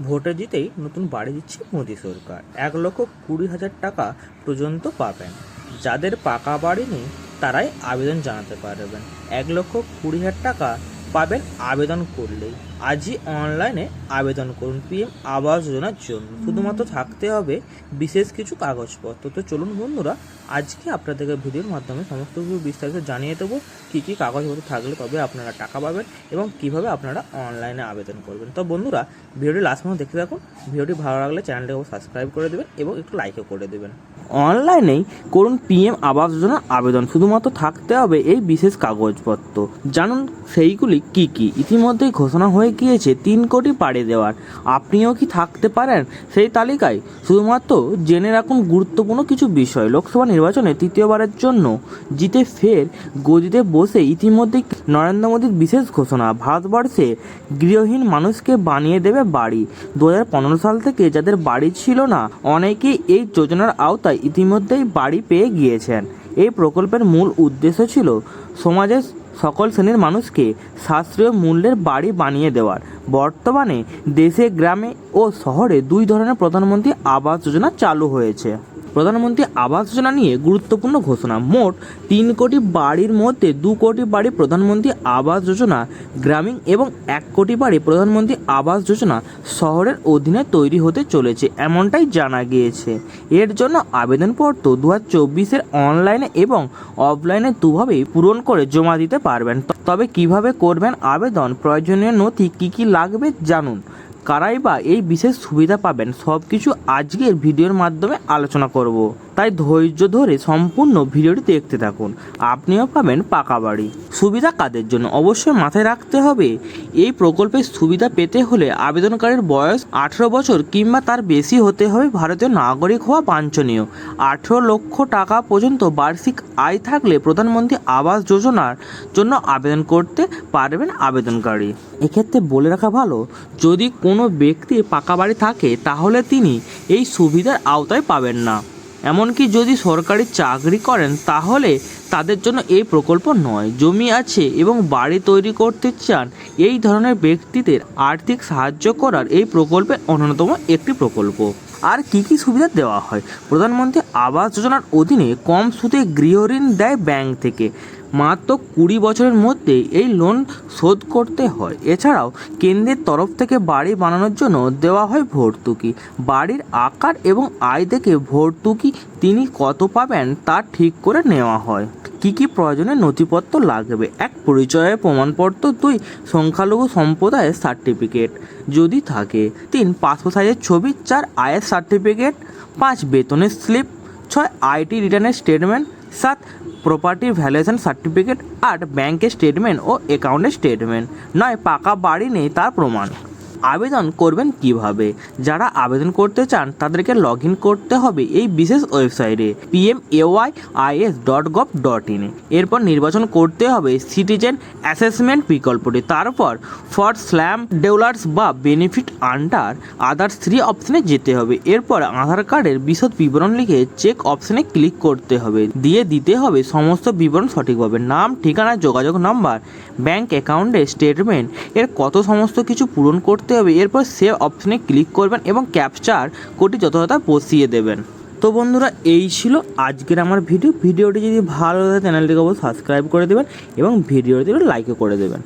ভোটে জিতেই নতুন বাড়ি দিচ্ছে মোদি সরকার। এক লক্ষ কুড়ি হাজার টাকা পর্যন্ত পাবেন। যাদের পাকা বাড়ি নেই, তারাই আবেদন জানাতে পারবেন। এক লক্ষ কুড়ি হাজার টাকা পাবেন আবেদন করলেই। আজই অনলাইনে আবেদন করুন। পিএম আবাস যোজনার জন্য। শুধুমাত্র থাকতে হবে বিশেষ কিছু কাগজপত্র। তো চলুন বন্ধুরা আজকে আপনাদেরকে ভিডিওর মাধ্যমে সমস্ত কিছু বিস্তারিত জানিয়ে দেবো। কী কী কাগজপত্র থাকলে তবে আপনারা টাকা পাবেন এবং কীভাবে আপনারা অনলাইনে আবেদন করবেন। তো বন্ধুরা ভিডিওটি লাস্ট পর্যন্ত দেখতে থাকুন। ভিডিওটি ভালো লাগলে চ্যানেলটাকে সাবস্ক্রাইব করে দেবেন এবং একটু লাইকও করে দেবেন। অনলাইনেই করুন পিএম আবাস যোজনার আবেদন। শুধুমাত্র থাকতে হবে এই বিশেষ কাগজপত্র। জানুন সেইগুলি কি কি। ইতিমধ্যেই ঘোষণা হয়ে গিয়েছে, তিন কোটি পাড়ে দেওয়ার। আপনিও কি থাকতে পারেন সেই তালিকায়? শুধুমাত্র জেনে রাখুন গুরুত্বপূর্ণ কিছু বিষয়। লোকসভা নির্বাচনে তৃতীয়বারের জন্য জিতে ফের গদিতে বসে ইতিমধ্যেই নরেন্দ্র মোদীর বিশেষ ঘোষণা, ভারতবর্ষে গৃহহীন মানুষকে বানিয়ে দেবে বাড়ি। দু হাজার পনেরো সাল থেকে যাদের বাড়ি ছিল না, অনেকেই এই যোজনার আওতায় ইতিমধ্যেই বাড়ি পেয়ে গিয়েছেন। এই প্রকল্পের মূল উদ্দেশ্য ছিল সমাজের সকল শ্রেণির মানুষকে সাশ্রয় মূল্যের বাড়ি বানিয়ে দেওয়ার। বর্তমানে দেশে, গ্রামে ও শহরে দুই ধরনের প্রধানমন্ত্রী আবাস যোজনা চালু হয়েছে। প্রধানমন্ত্রী আবাস যোজনা নিয়ে গুরুত্বপূর্ণ ঘোষণা। মোট তিন কোটি বাড়ির মধ্যে দু কোটি বাড়ি প্রধানমন্ত্রী আবাস যোজনা, গ্রামীণ এবং এক কোটি বাড়ি প্রধানমন্ত্রী আবাস যোজনা শহরের অধীনে তৈরি হতে চলেছে, এমনটাই জানা গিয়েছে। এর জন্য আবেদনপত্র দু হাজার চব্বিশের অনলাইনে এবং অফলাইনে দুভাবেই পূরণ করে জমা দিতে পারবেন। তবে কীভাবে করবেন আবেদন, প্রয়োজনীয় নথি কী কী লাগবে জানুন। কারাই বা এই বিশেষ সুবিধা পাবেন সব কিছু আজকের ভিডিওর মাধ্যমে আলোচনা করব। তাই ধৈর্য ধরে সম্পূর্ণ ভিডিওটি দেখতে থাকুন। আপনিও পাবেন পাকা বাড়ি। সুবিধা কাদের জন্য? অবশ্যই মাথায় রাখতে হবে, এই প্রকল্পের সুবিধা পেতে হলে আবেদনকারীর বয়স আঠেরো বছর কিংবা তার বেশি হতে হবে ভারতীয় নাগরিক হওয়া বাঞ্ছনীয়। আঠেরো লক্ষ টাকা পর্যন্ত বার্ষিক আয় থাকলে প্রধানমন্ত্রী আবাস যোজনার জন্য আবেদন করতে পারবেন আবেদনকারী। এক্ষেত্রে বলে রাখা ভালো, যদি কোনো ব্যক্তির পাকা বাড়ি থাকে তাহলে তিনি এই সুবিধার আওতায় পাবেন না। এমনকি যদি সরকারি চাকরি করেন, তাহলে তাদের জন্য এই প্রকল্প নয়। জমি আছে এবং বাড়ি তৈরি করতে চান, এই ধরনের ব্যক্তিদের আর্থিক সাহায্য করার এই প্রকল্পের অন্যতম একটি প্রকল্প। আর কি কি সুবিধা দেওয়া হয়? প্রধানমন্ত্রী আবাস যোজনার অধীনে কম সুদে গৃহঋণ দেয় ব্যাংক থেকে। মাত্র কুড়ি বছরের মধ্যে এই লোন শোধ করতে হয়। এছাড়াও, কেন্দ্রের তরফ থেকে বাড়ি বানানোর জন্য দেওয়া হয় ভর্তুকি। বাড়ির আকার এবং আয় দেখে ভর্তুকি তিনি কত পাবেন তা ঠিক করে নেওয়া হয়। কি কি প্রয়োজনীয় নথিপত্র লাগবে? এক, পরিচয়ের প্রমাণপত্র। দুই, সংখ্যালঘু সম্প্রদায়ের সার্টিফিকেট যদি থাকে। তিন পাসপোর্ট সাইজের ছবি। চার, আয়ের সার্টিফিকেট পাঁচ, বেতনের স্লিপ ছয় আইটি রিটার্নের স্টেটমেন্ট সাত প্রপার্টি ভ্যালুয়েশন সার্টিফিকেট আট ব্যাংকের স্টেটমেন্ট ও অ্যাকাউন্টের স্টেটমেন্ট নয়, পাকা বাড়ি নেই, তার প্রমাণ। আবেদন করবেন কীভাবে? যারা আবেদন করতে চান, তাদেরকে লগ ইন করতে হবে এই বিশেষ ওয়েবসাইটে PM AY dot gov dot ইনে এরপর নির্বাচন করতে হবে সিটিজেন অ্যাসেসমেন্ট বিকল্পটি। তারপর ফর স্ল্যাম ডেভেলার্স বা বেনিফিট আন্ডার আদার্স থ্রি অপশনে যেতে হবে। এরপর আধার কার্ডের বিশদ বিবরণ লিখে চেক অপশনে ক্লিক করতে হবে। দিয়ে দিতে হবে সমস্ত বিবরণ সঠিকভাবে। নাম, ঠিকানা, যোগাযোগ নাম্বার ব্যাংক অ্যাকাউন্টের স্টেটমেন্ট এর কত সমস্ত কিছু পূরণ করতে হবে। এরপর সেভ অপশনে ক্লিক করবেন এবং ক্যাপচার কোডটি যথাযথ বসিয়ে দেবেন। তো বন্ধুরা, এই ছিল আজকের আমার ভিডিও ভিডিওটি যদি ভালো লাগে চ্যানেলটিকে অবশ্যই সাবস্ক্রাইব করে দেবেন এবং ভিডিওটি লাইকও করে দেবেন।